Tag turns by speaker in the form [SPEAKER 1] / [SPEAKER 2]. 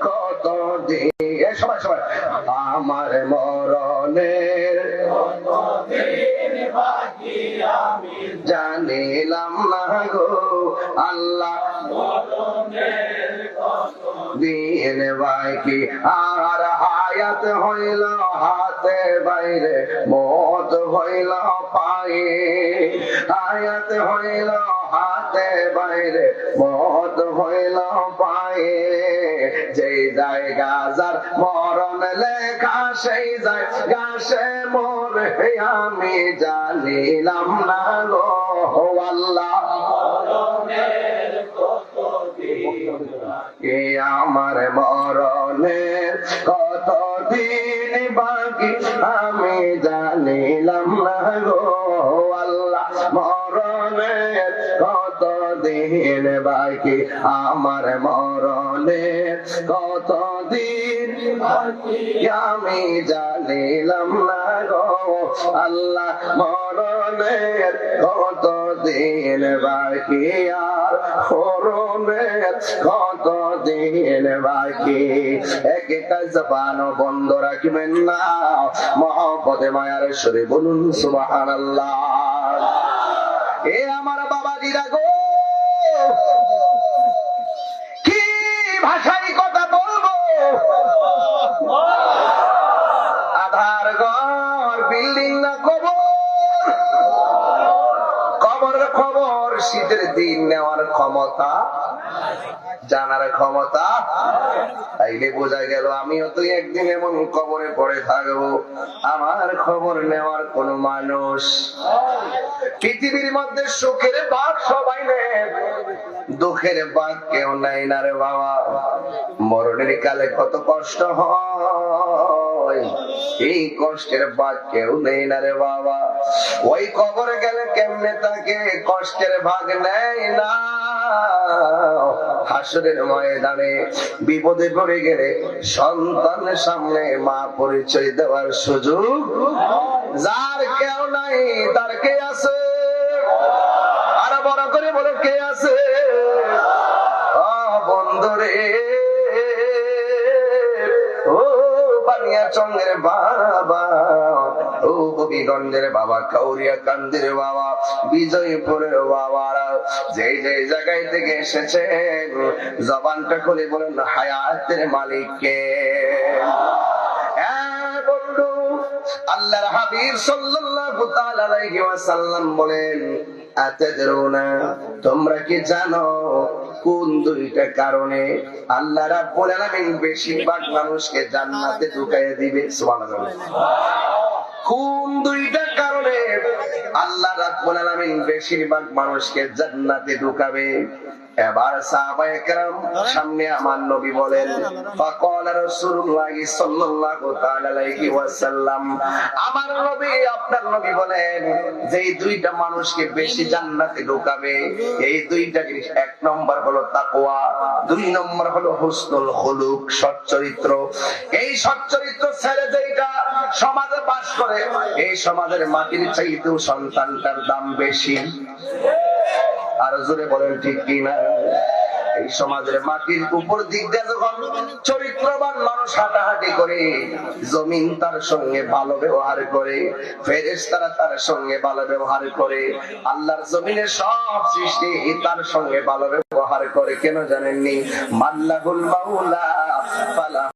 [SPEAKER 1] কত দিয়ে আমার মরণের জানিলাম না গো আল্লাহ। দিন বাকি আর হায়াত হইল হাতে বাইরে মত হইল পায়ে। হায়াত হইল হাতে বাইরে মত হইল পায়ে। যে জায়গা যার মরণ লেখা, সেই জায়গা সে মোর আমি জানিলাম না গো আল্লাহ। এ আমার মরণের কত দিন বাকি, আমি জানিলাম না গো দিন বাকি আমার মরণের কত দিন আমি জানিলাম না গো আল্লাহ মরণের কত দিন বাকি? আর ফরনের কত দিন বাকি? এক একটা জবান বন্ধ রাখবেন না। মহব্বতে, মায়ার সরে বলুন সুবাহান এ আমার বাবাজিরা গো কি ভাষায় কথা বলব আধার ঘর বিল্ডিং না কবর কবর খবর শীতের দিন নেওয়ার ক্ষমতা, জানার ক্ষমতা, তাইলে বোঝা গেল আমিও তো একদিন এমন কবরে পড়ে থাকব। আমার খবর নেওয়ার কোন মানুষ। পৃথিবীর মধ্যে সুখের বাঘ সবাই দুঃখের বাঘ কেউ নাই না রে বাবা। মরণের কালে কত কষ্ট হয়, এই কষ্টের ভাগ কেউ নেই না রে বাবা। ওই কবরে গেলে তাকে কষ্টের ভাগ নেই না। হাসরের ময়দানে বিপদে পড়ে গেলে সন্তানের সামনে মা পরিচয় দেওয়ার সুযোগ যার কেউ নাই, তার কে আছে? আর বড় করে বলে, কে আছে? বন্ধুরে, ও বানিয়া চন্দ্রের বাবা। হবিগঞ্জের বাবা, কাউরিয়া কান্দির বাবা, বিজয়পুরের বাবা যে যে জায়গায় থেকে এসেছেন, জবানটা খুলে বলেন, হায়াতের মালিককে। হ্যাঁ তোমরা কি জানো কোন দুইটা কারণে আল্লাহ রাব্বুল আলামিন বেশিরভাগ মানুষকে জান্নাতে ঢুকাইয়া দিবে? সুবহানাল্লাহ। কোন দুইটা কারণে আল্লাহ রাব্বুল আলামিন বেশিরভাগ মানুষকে জান্নাতে ঢুকাবে। এবার সাহাবায়ে কেরাম সামনে আমার নবী বলেন, ফাকাল রাসূলুল্লাহ সাল্লাল্লাহু তাআলা আলাইহি ওয়াসাল্লাম। আমার নবী, আপনার নবী বলেন যে এই ঢোকাবে, এই দুইটা জিনিস, এক নম্বর হলো তাকওয়া, দুই নম্বর হলো হুসনুল খুলুক, সৎ চরিত্র। এই সৎ চরিত্র ছেলে যেটা সমাজে বাস করে, এই সমাজের মাটির চাইতেও সন্তানটার দাম বেশি। আর জোরে বলেন, ঠিক কিনা? এই সমাজের মাটির উপর দিক দিয়ে যখন চরিত্রবান মানুষ হাঁটাহাঁটি করে, জমিন তার সঙ্গে ভালো ব্যবহার করে ফেরেস তারা তার সঙ্গে ভালো ব্যবহার করে, আল্লাহর জমিনের সব সৃষ্টি তার সঙ্গে ভালো ব্যবহার করে, কেন জানেননি? মাল্লাহুল মাউলা